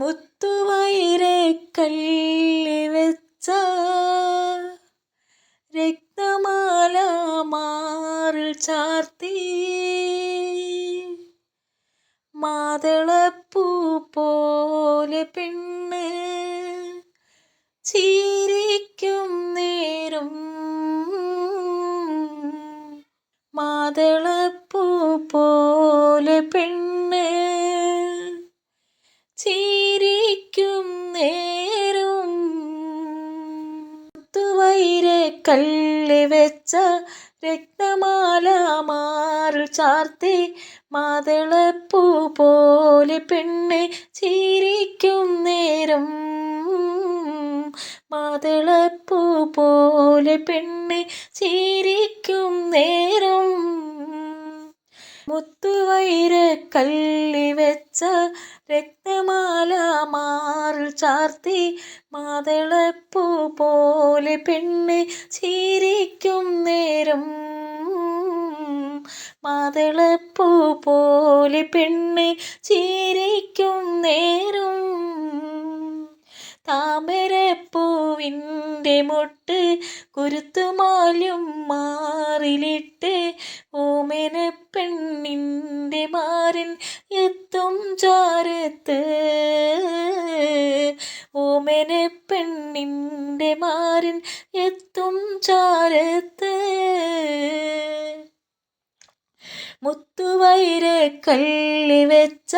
മുത്തുവൈരെ കല്ലി വെച്ച രക്തമാല മാറിൽ ചാർത്തി. മാതളപ്പൂ പോലെ പെണ്ണ് ചീരിക്കും നേരം. മാതളപ്പൂ കള്ളി വെച്ച രക്തമാല മാറി ചാർത്തി മാതളപ്പൂ പോലെ പെണ്ണ് ചിരിക്കും നേരം. മാതളപ്പൂ പോലെ പെണ്ണ് ചിരിക്കും നേരം. മുത്തുവൈര കല്ലി വെച്ച രക്തമാല മാറിൽ ചാർത്തി മാതളപ്പൂ പോലെ പെണ്ണ് ചിരിക്കും നേരം. മാതളപ്പൂ പോലെ പെണ്ണ് ചിരിക്കും നേരം. താമരപ്പൂവിന്റെ മുട്ട് കുരുത്തുമാലും മാറിലിട്ട് ഓമന പെണ്ണിന്റെ മാറിൻ എത്തും ചാരത്ത്. ഓമന പെണ്ണിന്റെ മാറിൻ എത്തും ചാരത്ത്. കള്ളി വെച്ച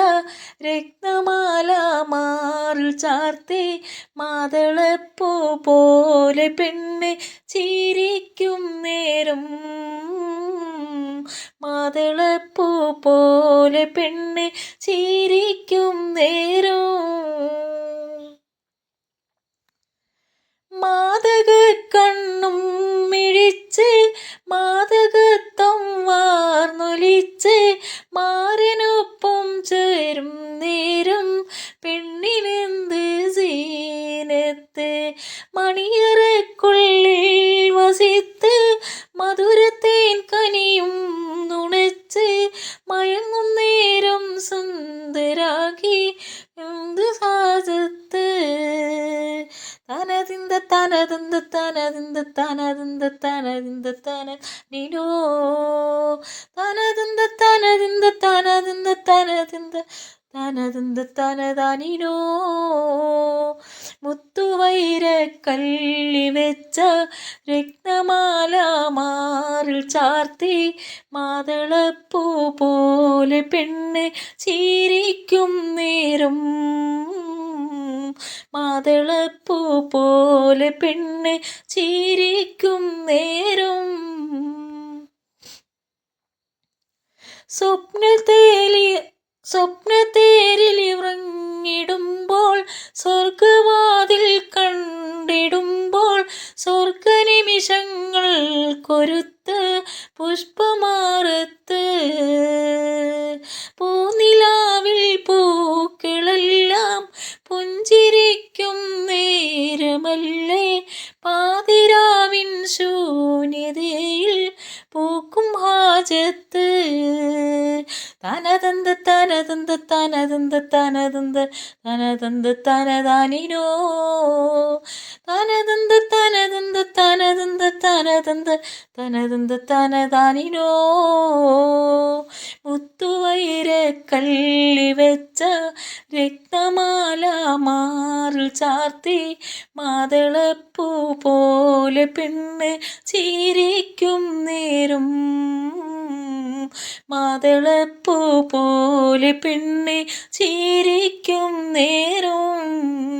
രക്തമാല മാറിൽ ചാർത്തി മാതളപ്പൂ പോലെ പെണ്ണ് ചിരിക്കും നേരം മാതളപ്പൂ പോലെ പെണ്ണ് ചിരിക്കും നേരം. മാതക കണ്ണും മിഴിച്ച് മാതകത്വം വാർന്നൊലിച്ച് മാറിനൊപ്പം ചേരും നേരം. പെണ്ണിനെന്ത് സീനത്ത് മണിയറക്കുള്ളിൽ നിനോ തനതിന്ത തനതിന്ത തനതിന്ത തനതിന്ത തനതിന്ത തനതാനിനോ മുത്തുവൈര കള്ളി വെച്ച രക്തമാല മാറിൽ ചാർത്തി മാതളപ്പൂ പോലെ പെണ്ണ് ചിരിക്കും നേരം മാതളപ്പൂ പോലെ പെണ്ണ് ചിരിക്കും നേരം. സ്വപ്നത്തേലി സ്വപ്നത്തേരിൽ ഇറങ്ങിടുമ്പോൾ സ്വർഗവാതിൽ കണ്ടിടുമ്പോൾ സ്വർഗനിമിഷങ്ങൾ കൊരുത്ത് പുഷ്പമാറത്ത്. പൂനിലാവിൽ പൂക്കളെല്ലാം 绝对 തനതന്ത തനതന്ത് തനതന്ത് തനതന്ത് തനതന്ത് തനതാനിനോ? തനതന്ത് തനതന്ത് തനതന്ത് തനതന്ത് തനതന്ത് തനതാനിനോ? മുത്തുവൈര കള്ളി വെച്ച രക്തമാല മാറിൽ ചാർത്തി മാതളപ്പൂ പോലെ പെണ്ണ് ചിരിക്കും നേരം. മാതളപ്പൂ പോലെ പിണ്ണി ചിരിക്കും നേരം.